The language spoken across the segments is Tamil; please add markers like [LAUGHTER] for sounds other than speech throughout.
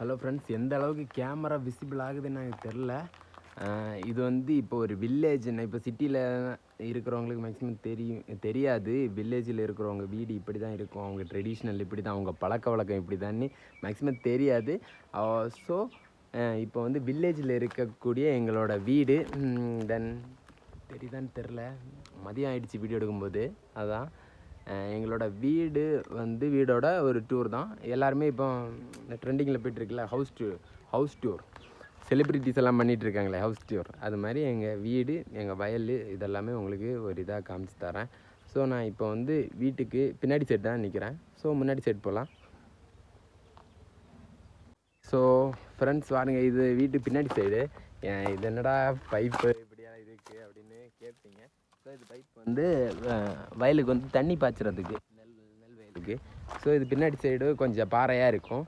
ஹலோ ஃப்ரெண்ட்ஸ் எந்த அளவுக்கு கேமரா விசிபிள் ஆகுதுன்னு எனக்கு தெரில இது வந்து இப்போ ஒரு வில்லேஜ் இப்போ சிட்டியில் இருக்கிறவங்களுக்கு மேக்ஸிமம் தெரியும் தெரியாது. வில்லேஜில் இருக்கிறவங்க வீடு இப்படி தான் இருக்கும். அவங்க ட்ரெடிஷ்னல் இப்படி தான் அவங்க பழக்க வழக்கம் இப்படி தான்னு மேக்ஸிமம் தெரியாது ஸோ இப்போ வந்து வில்லேஜில் இருக்கக்கூடிய எங்களோட வீடு தென் தெரியுதான்னு தெரில மதியம் ஆயிடுச்சு வீடியோ எடுக்கும்போது. அதான். எங்களோட வீடு வந்து வீடோட ஒரு டூர் தான். எல்லாருமே இப்போ இந்த ட்ரெண்டிங்கில் போயிட்டுருக்குல்ல house tour house tour celebrities எல்லாம் பண்ணிட்டு இருக்காங்களே ஹவுஸ் டூர் அது மாதிரி எங்கள் வீடு எங்கள் வயல் இதெல்லாமே உங்களுக்கு ஒரு இதாக காமிச்சு தரேன். ஸோ நான் இப்போ வந்து வீட்டுக்கு பின்னாடி சைடு தான் நிற்கிறேன் ஸோ முன்னாடி சைடு போகலாம் ஸோ ஃப்ரெண்ட்ஸ் பாருங்க இது வீட்டு பின்னாடி சைடு இது என்னடா பைப்பு இப்படியா இருக்குது அப்படின்னு கேட்பீங்க ஸோ இது பைப் வந்து வயலுக்கு வந்து தண்ணி பாய்ச்சறதுக்கு நெல் நெல் வயலுக்கு. ஸோ இது பின்னாடி சைடு கொஞ்சம் பாறையாக இருக்கும்.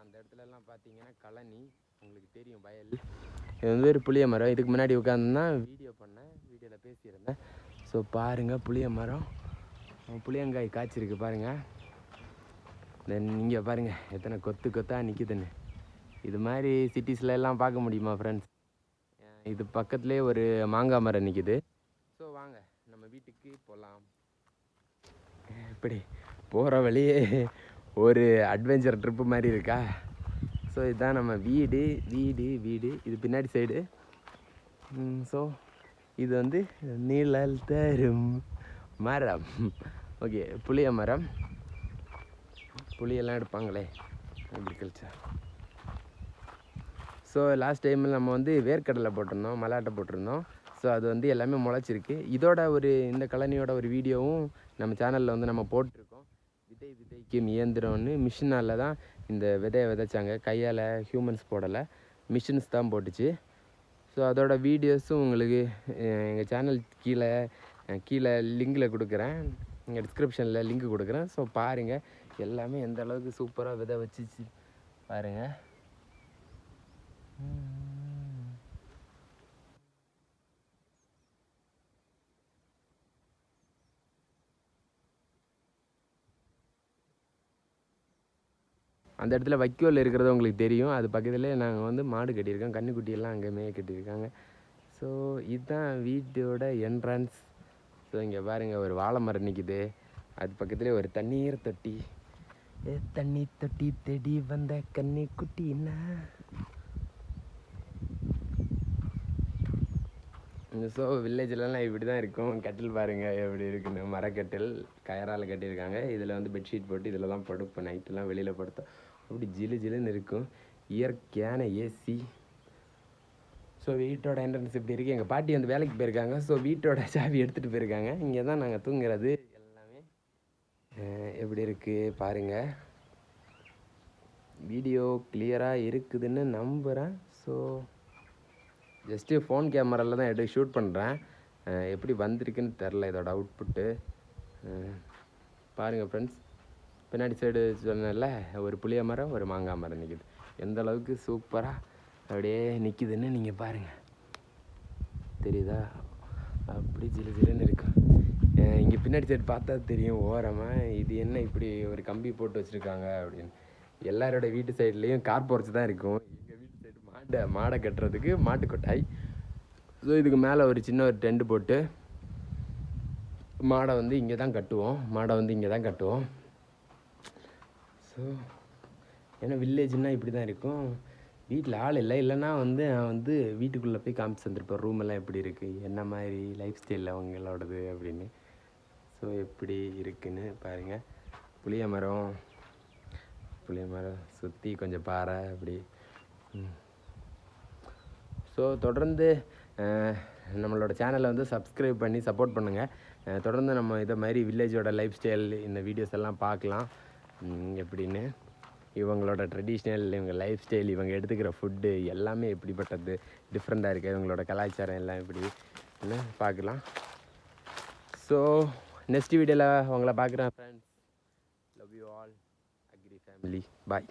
அந்த இடத்துலலாம் பார்த்தீங்கன்னா கழனி உங்களுக்கு தெரியும் வயல். இது வந்து ஒரு புளிய மரம். இதுக்கு முன்னாடி உட்காந்துன்னா வீடியோ பண்ணேன் வீடியோவில் பேசியிருந்தேன். ஸோ பாருங்கள் புளிய மரம். புளியங்காய் காய்ச்சிருக்கு பாருங்கள் தென் இங்கே பாருங்கள் எத்தனை கொத்து கொத்தாக நிற்குதுன்னு இது மாதிரி சிட்டிஸ்ல எல்லாம் பார்க்க முடியுமா ஃப்ரெண்ட்ஸ் இது பக்கத்துலேயே ஒரு மாங்காய் மரம் நிற்கிது வீட்டுக்கு போகலாம் இப்படி போகிற வழியே ஒரு அட்வென்ச்சர் ட்ரிப்பு மாதிரி இருக்கா? ஸோ இதுதான் நம்ம வீடு வீடு வீடு. இது பின்னாடி சைடு ஸோ இது வந்து நிழல் தரும் மரம். ஓகே புளிய மரம். புளியெல்லாம் எடுப்பாங்களே அக்ரிகல்ச்சர் ஸோ லாஸ்ட் டைமில் நம்ம வந்து வேர்க்கடலை போட்டிருந்தோம் மலாட்டை போட்டிருந்தோம். ஸோ அது வந்து எல்லாமே முளைச்சிருக்கு. இதோட ஒரு இந்த கழனியோட ஒரு வீடியோவும் நம்ம சேனலில் வந்து நம்ம போட்டிருக்கோம். விதை விதைக்கும் இயந்திரம்னு மிஷினால் தான் இந்த விதையை விதைச்சாங்க. கையால் ஹியூமன்ஸ் போடலை. மிஷின்ஸ் தான் போட்டுச்சு. ஸோ அதோட வீடியோஸும் உங்களுக்கு எங்கள் சேனல் கீழே கீழே லிங்கில் கொடுக்குறேன். இங்கே டிஸ்கிரிப்ஷனில் லிங்க் கொடுக்குறேன். ஸோ பாருங்கள் எல்லாமே எந்த அளவுக்கு சூப்பராக விதை வச்சுச்சு பாருங்கள் அந்த இடத்துல வைக்கோல் இருக்கிறது உங்களுக்கு தெரியும். அது பக்கத்துலேயே நாங்கள் வந்து மாடு கட்டியிருக்கோம். கன்றுக்குட்டியெல்லாம் அங்கே மேய கட்டியிருக்காங்க. ஸோ இதுதான் வீட்டோட என்ட்ரன்ஸ் ஸோ இங்கே பாருங்கள் ஒரு வாழை மரம் நிற்கிது அது பக்கத்துலேயே ஒரு தண்ணீர் தொட்டி. ஏ தண்ணி தொட்டி தேடி வந்த கன்னி இந்த ஸோ வில்லேஜ்லலாம் இப்படி தான் இருக்கும். கட்டில் பாருங்கள் எப்படி இருக்குன்னு. மரக்கட்டில் கயரால் கட்டியிருக்காங்க. இதில் வந்து பெட்ஷீட் போட்டு இதில் தான் படுப்போம் நைட்டெல்லாம் வெளியில் படுத்தோம். அப்படி ஜிலு ஜிலுன்னு இருக்கும். இயற்கையான ஏசி ஸோ வீட்டோட என்ட்ரன்ஸ் இப்படி இருக்குது எங்கள் பாட்டி வந்து வேலைக்கு போயிருக்காங்க. ஸோ வீட்டோட [LAUGHS] சாவி எடுத்துகிட்டு போயிருக்காங்க. இங்கே தான் நாங்கள் தூங்குறது. எல்லாமே எப்படி இருக்குது பாருங்கள் வீடியோ கிளியராக இருக்குதுன்னு நம்புகிறேன் ஸோ ஜஸ்ட்டு ஃபோன் கேமராவில் தான் எடுத்து ஷூட் பண்ணுறேன் எப்படி வந்திருக்குன்னு தெரில இதோட அவுட்புட்டு பாருங்கள் ஃப்ரெண்ட்ஸ் பின்னாடி சைடு சொன்னல ஒரு புளிய மரம் ஒரு மாங்காய் மரம் நிற்கிது எந்த அளவுக்கு சூப்பராக அப்படியே நிற்கிதுன்னு நீங்கள் பாருங்கள் தெரியுதா? அப்படி ஜிலு ஜிலுன்னு இருக்கும். இங்கே பின்னாடி சைடு பார்த்தா தெரியும் ஓரமாக இது என்ன இப்படி ஒரு கம்பி போட்டு வச்சுருக்காங்க அப்படின்னு. எல்லாரோட வீட்டு சைட்லேயும் கார் போர்ச்சு தான் இருக்கும். எங்கள் வீட்டு சைடு மாட்டை மாடை கட்டுறதுக்கு மாட்டு கொட்டாய். ஸோ இதுக்கு மேலே ஒரு சின்ன ஒரு டென்ட் போட்டு மாடை வந்து இங்கே தான் கட்டுவோம். மாடை வந்து இங்கே தான் கட்டுவோம். ஸோ ஏன்னா வில்லேஜ்னால் இப்படி தான் இருக்கும். வீட்டில் ஆள் இல்லை. இல்லைன்னா வந்து நான் வந்து வீட்டுக்குள்ளே போய் காமிச்சு தந்திருப்பேன். ரூம் எல்லாம் எப்படி இருக்குது என்ன மாதிரி லைஃப் ஸ்டைலில் அவங்களோடது அப்படின்னு. ஸோ எப்படி இருக்குன்னு பாருங்கள் புளிய மரம். புளிய மரம் சுற்றி கொஞ்சம் பாறை அப்படி. ஸோ தொடர்ந்து நம்மளோட சேனலை வந்து சப்ஸ்கிரைப் பண்ணி சப்போர்ட் பண்ணுங்கள் தொடர்ந்து நம்ம இதை மாதிரி வில்லேஜோட லைஃப் ஸ்டைல் இந்த வீடியோஸ் எல்லாம் பார்க்கலாம். எப்படின்னு? இவங்களோட ட்ரெடிஷ்னல் இவங்க லைஃப் ஸ்டைல் இவங்க எடுத்துக்கிற ஃபுட்டு எல்லாமே எப்படிப்பட்டது? டிஃப்ரெண்ட்டாக இருக்குது இவங்களோட கலாச்சாரம் எல்லாம் எப்படி? என்ன? பார்க்கலாம். ஸோ நெக்ஸ்ட் வீடியோவில் உங்களை பார்க்குறேன் friends love you all agri family bye